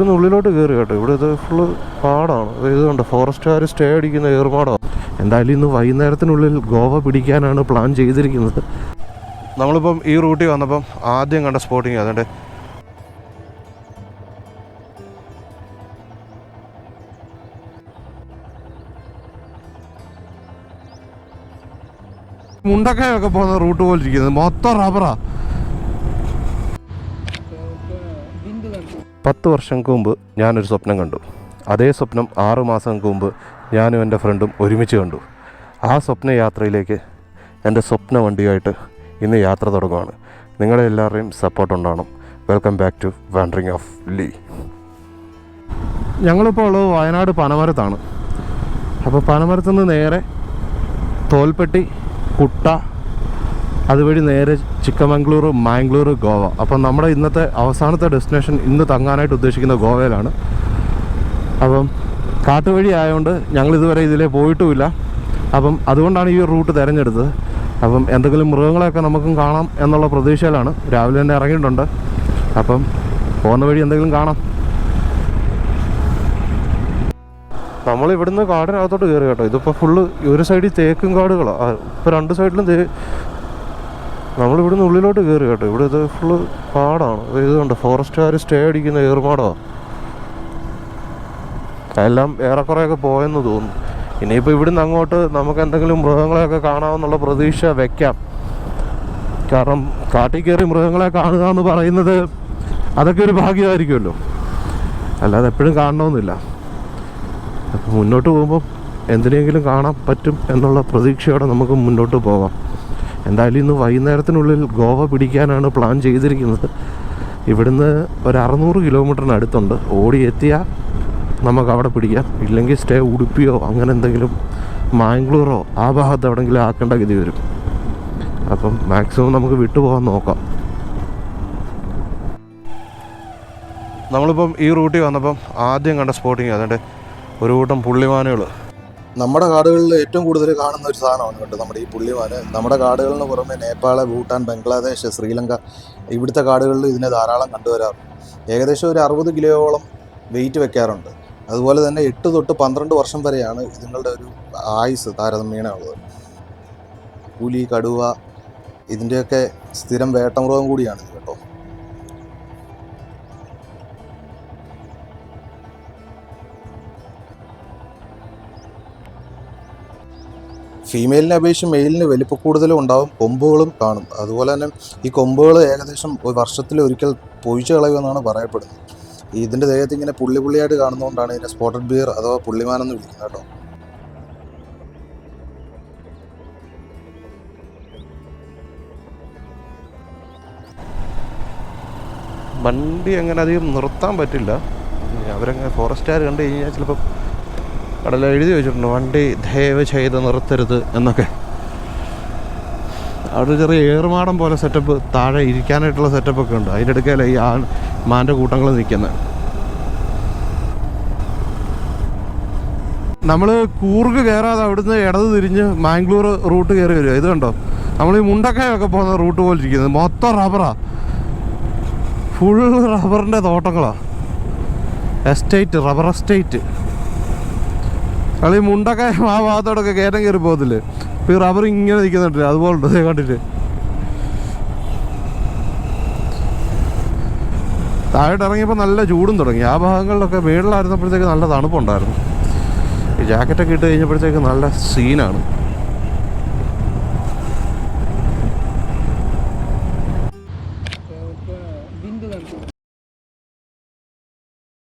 ഇവിടുന്ന് ഉള്ളിലോട്ട് കയറി കേട്ടോ. ഇവിടെ ഇത് ഫുള്ള് പാടാണ്. ഇതുകൊണ്ട് ഫോറസ്റ്റുകാർ സ്റ്റേ അടിക്കുന്ന ഏർപാടാണ് എന്തായാലും ഇന്ന് വൈകുന്നേരത്തിനുള്ളിൽ ഗോവ പിടിക്കാനാണ് പ്ലാൻ ചെയ്തിരിക്കുന്നത്. നമ്മളിപ്പം ഈ റൂട്ടിൽ വന്നപ്പം ആദ്യം കണ്ട സ്പോട്ടിങ് അതുകൊണ്ട് മുണ്ടക്കയൊക്കെ പോകുന്ന റൂട്ട് പോലെ ഇരിക്കുന്നത് മൊത്തം റബ്ബറാ പത്ത് വർഷങ്ങൾക്ക് മുമ്പ് ഞാനൊരു സ്വപ്നം കണ്ടു. അതേ സ്വപ്നം ആറു മാസം മുമ്പ് ഞാനും എന്റെ ഫ്രണ്ടും ഒരുമിച്ച് കണ്ടു. ആ സ്വപ്ന യാത്രയിലേക്ക് എന്റെ സ്വപ്ന വണ്ടിയായിട്ട് ഇന്ന് യാത്ര തുടങ്ങുകയാണ് നിങ്ങളെ എല്ലാവരുടെയും സപ്പോർട്ട് ഉണ്ടാവണം. Welcome back to wandering of Lee ഞങ്ങളിപ്പോൾ ഉള്ളത് വയനാട് പനമരത്താണ്. അപ്പോൾ പനമരത്ത് നിന്ന് നേരെ തോൽപ്പെട്ടി കുട്ട അതുവഴി നേരെ ചിക്കമംഗ്ലൂർ മാംഗ്ലൂർ ഗോവ. അപ്പം നമ്മുടെ ഇന്നത്തെ അവസാനത്തെ ഡെസ്റ്റിനേഷൻ ഇന്ന് തങ്ങാനായിട്ട് ഉദ്ദേശിക്കുന്ന ഗോവയിലാണ്. അപ്പം കാട്ടുവഴി ആയതുകൊണ്ട് ഞങ്ങൾ ഇതുവരെ ഇതിലേ പോയിട്ടുമില്ല. അപ്പം അതുകൊണ്ടാണ് ഈ ഒരു റൂട്ട് തിരഞ്ഞെടുത്തത്. അപ്പം എന്തെങ്കിലും മൃഗങ്ങളെയൊക്കെ നമുക്കും കാണാം എന്നുള്ള പ്രതീക്ഷയിലാണ്. രാവിലെ തന്നെ ഇറങ്ങിയിട്ടുണ്ട്. അപ്പം പോകുന്ന വഴി എന്തെങ്കിലും കാണാം. നമ്മൾ ഇവിടുന്ന് കാടിനകത്തോട്ട് കയറി കേട്ടോ. ഇതിപ്പോൾ ഫുള്ള് ഒരു സൈഡിൽ തേക്കും കാടുകളോ. ഇപ്പോൾ രണ്ട് സൈഡിലും ഇവിടുന്ന് ഉള്ളിലോട്ട് കയറി കേട്ടോ. ഇവിടെ ഇത് ഫുള്ള് പാടാണ്. ഇതുകൊണ്ട് ഫോറസ്റ്റുകാർ സ്റ്റേ അടിക്കുന്ന ഏർമാടമാണ് എല്ലാം ഏറെക്കുറെയൊക്കെ പോയെന്ന് തോന്നുന്നു. ഇനിയിപ്പോൾ ഇവിടുന്ന് അങ്ങോട്ട് നമുക്ക് എന്തെങ്കിലും മൃഗങ്ങളെയൊക്കെ കാണാമെന്നുള്ള പ്രതീക്ഷ വെക്കാം. കാരണം കാട്ടിൽ കയറി മൃഗങ്ങളെ കാണുക എന്ന് പറയുന്നത് അതൊക്കെ ഒരു ഭാഗ്യമായിരിക്കുമല്ലോ. അല്ലാതെ എപ്പോഴും കാണണമെന്നില്ല. അപ്പോൾ മുന്നോട്ട് പോകുമ്പോൾ എന്തിനെങ്കിലും കാണാൻ പറ്റും എന്നുള്ള പ്രതീക്ഷയോടെ നമുക്ക് മുന്നോട്ട് പോകാം. എന്തായാലും ഇന്ന് വൈകുന്നേരത്തിനുള്ളിൽ ഗോവ പിടിക്കാനാണ് പ്ലാൻ ചെയ്തിരിക്കുന്നത്. ഇവിടുന്ന് ഒരു അറുന്നൂറ് കിലോമീറ്ററിന് അടുത്തുണ്ട്. ഓടി എത്തിയാൽ നമുക്ക് അവിടെ പിടിക്കാം. ഇല്ലെങ്കിൽ സ്റ്റേ ഉടുപ്പിയോ അങ്ങനെ എന്തെങ്കിലും മാംഗ്ലൂറോ ആ ഭാഗത്ത് എവിടെയെങ്കിലും ആക്കേണ്ട ഗതി വരും. അപ്പം മാക്സിമം നമുക്ക് വിട്ടുപോകാൻ നോക്കാം. നമ്മളിപ്പം ഈ റൂട്ടിൽ വന്നപ്പം ആദ്യം കണ്ട സ്പോട്ടിങ് അതുകൊണ്ട് ഒരു കൂട്ടം പുള്ളിമാനുകൾ നമ്മുടെ കാടുകളിൽ ഏറ്റവും കൂടുതൽ കാണുന്ന ഒരു സാധനമാണ് കേട്ടോ നമ്മുടെ ഈ പുള്ളിമാന്. നമ്മുടെ കാടുകളിന് പുറമെ നേപ്പാൾ ഭൂട്ടാൻ ബംഗ്ലാദേശ് ശ്രീലങ്ക ഇവിടുത്തെ കാടുകളിൽ ഇതിനെ ധാരാളം കണ്ടുവരാറുണ്ട്. ഏകദേശം ഒരു അറുപത് കിലോയോളം വെയിറ്റ് വെക്കാറുണ്ട്. അതുപോലെ തന്നെ എട്ട് തൊട്ട് പന്ത്രണ്ട് വർഷം വരെയാണ് ഇതുങ്ങളുടെ ഒരു ആയുസ് താരതമ്യേന ഉള്ളത്. പുലി കടുവ ഇതിന്റെയൊക്കെ സ്ഥിരം വേട്ടമൃഗം കൂടിയാണ്. ഫീമെയിലിനെ അപേക്ഷിച്ച് മെയിലിന് വലിപ്പ കൂടുതലും ഉണ്ടാവും. കൊമ്പുകളും കാണും. അതുപോലെ തന്നെ ഈ കൊമ്പുകൾ ഏകദേശം ഒരു വർഷത്തിൽ ഒരിക്കൽ പൊഴിച്ചു കളയുമെന്നാണ് പറയപ്പെടുന്നത്. ഇതിന്റെ ദേഹത്ത് ഇങ്ങനെ പുള്ളി പുള്ളിയായിട്ട് കാണുന്നതുകൊണ്ടാണ് ഇതിനെ സ്പോട്ടഡ് ബിയർ അഥവാ പുള്ളിമാനെന്ന് വിളിക്കുന്നത് കേട്ടോ. വണ്ടി അങ്ങനെ അധികം നിർത്താൻ പറ്റില്ല. അവരങ്ങനെ ഫോറസ്റ്റുകാർ കണ്ടു കഴിഞ്ഞാൽ ചിലപ്പോൾ കടല എഴുതി വെച്ചിട്ടുണ്ട് വണ്ടി ദയവ് ചെയ്ത് നിർത്തരുത് എന്നൊക്കെ. അവിടെ ചെറിയ ഏറുമാടം പോലെ സെറ്റപ്പ് താഴെ ഇരിക്കാനായിട്ടുള്ള സെറ്റപ്പൊക്കെ ഉണ്ട്. അതിന്റെ അടുക്കല ഈ ആ മാന്റെ കൂട്ടങ്ങൾ നിൽക്കുന്നത്. നമ്മൾ കൂർഗ് കയറാതെ അവിടുന്ന് ഇടത് തിരിഞ്ഞ് മാംഗ്ലൂർ റൂട്ട് കയറി വരിക. ഇത് കണ്ടോ? നമ്മൾ ഈ മുണ്ടക്കയൊക്കെ പോകുന്ന റൂട്ട് പോലെ ഇരിക്കുന്നത്. മൊത്തം റബ്ബറാ. ഫുൾ റബ്ബറിന്റെ തോട്ടങ്ങളാണ് എസ്റ്റേറ്റ് റബ്ബർ എസ്റ്റേറ്റ്. കളി മുണ്ടൊക്കെ ആ ഭാഗത്തോടൊക്കെ കയറ്റം കയറി പോകത്തില്ലേ? ഈ റബ്ബർ ഇങ്ങനെ നിൽക്കുന്നുണ്ട് അതുപോലെ ഉണ്ട്? കണ്ടിട്ട് താഴോട്ട് ഇറങ്ങിയപ്പോൾ നല്ല ചൂടും തുടങ്ങി. ആ ഭാഗങ്ങളിലൊക്കെ മേളിലായിരുന്നപ്പോഴത്തേക്ക് നല്ല തണുപ്പുണ്ടായിരുന്നു. ജാക്കറ്റൊക്കെ ഇട്ട് കഴിഞ്ഞപ്പോഴത്തേക്ക് നല്ല സീനാണ്